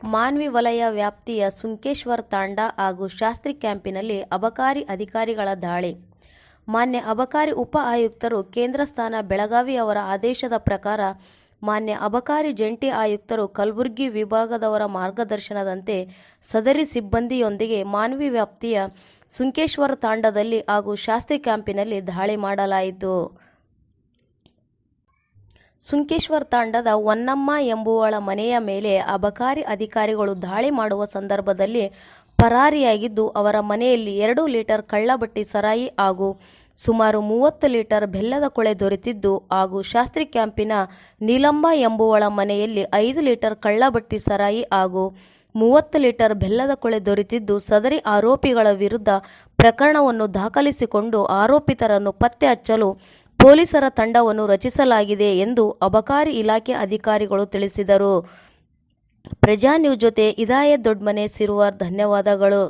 ಮಾನ್ವಿ ವಲಯ ವ್ಯಾಪ್ತಿಯ ಸುಂಕೇಶ್ವರ್ ತಾಂಡ ಹಾಗೂ ಶಾಸ್ತ್ರಿ ಕ್ಯಾಂಪಿನಲ್ಲಿ ಅಬಕಾರಿ ಅಧಿಕಾರಿಗಳ ದಾಳಿ. ಮಾನ್ಯ ಅಬಕಾರಿ ಉಪ ಆಯುಕ್ತರು ಕೇಂದ್ರ ಸ್ಥಾನ ಬೆಳಗಾವಿ ಅವರ ಆದೇಶದ ಪ್ರಕಾರ ಮಾನ್ಯ ಅಬಕಾರಿ ಜಂಟಿ ಆಯುಕ್ತರು ಕಲಬುರಗಿ ವಿಭಾಗದವರ ಮಾರ್ಗದರ್ಶನದಂತೆ ಸದರಿ ಸಿಬ್ಬಂದಿಯೊಂದಿಗೆ ಮಾನ್ವಿ ವ್ಯಾಪ್ತಿಯ ಸುಂಕೇಶ್ವರ ತಾಂಡದಲ್ಲಿ ಹಾಗೂ ಶಾಸ್ತ್ರಿ ಕ್ಯಾಂಪಿನಲ್ಲಿ ದಾಳಿ ಮಾಡಲಾಯಿತು. ಸುಂಕೇಶ್ವರ್ ತಾಂಡದ ಹೊನ್ನಮ್ಮ ಎಂಬುವಳ ಮನೆಯ ಮೇಲೆ ಅಬಕಾರಿ ಅಧಿಕಾರಿಗಳು ದಾಳಿ ಮಾಡುವ ಸಂದರ್ಭದಲ್ಲಿ ಪರಾರಿಯಾಗಿದ್ದು, ಅವರ ಮನೆಯಲ್ಲಿ ಎರಡು ಲೀಟರ್ ಕಳ್ಳಬಟ್ಟಿ ಸರಾಯಿ ಹಾಗೂ ಸುಮಾರು ಮೂವತ್ತು ಲೀಟರ್ ಬೆಲ್ಲದ ಕೊಳೆ ದೊರೆತಿದ್ದು, ಹಾಗೂ ಶಾಸ್ತ್ರಿ ಕ್ಯಾಂಪಿನ ನೀಲಂಬ ಎಂಬುವಳ ಮನೆಯಲ್ಲಿ ಐದು ಲೀಟರ್ ಕಳ್ಳಬಟ್ಟಿ ಸರಾಯಿ ಹಾಗೂ ಮೂವತ್ತು ಲೀಟರ್ ಬೆಲ್ಲದ ಕೊಳೆ ದೊರೆತಿದ್ದು, ಸದರಿ ಆರೋಪಿಗಳ ವಿರುದ್ಧ ಪ್ರಕರಣವನ್ನು ದಾಖಲಿಸಿಕೊಂಡು ಆರೋಪಿತರನ್ನು ಪತ್ತೆ ಹಚ್ಚಲು ಪೊಲೀಸರ ತಂಡವನ್ನು ರಚಿಸಲಾಗಿದೆ ಎಂದು ಅಬಕಾರಿ ಇಲಾಖೆ ಅಧಿಕಾರಿಗಳು ತಿಳಿಸಿದರು. ಪ್ರಜಾ ನ್ಯೂಸ್ ಜೊತೆ ಇದಾಯತ್ ದೊಡ್ಮನೆ ಸಿರುವಾರ್ ಧನ್ಯವಾದಗಳು.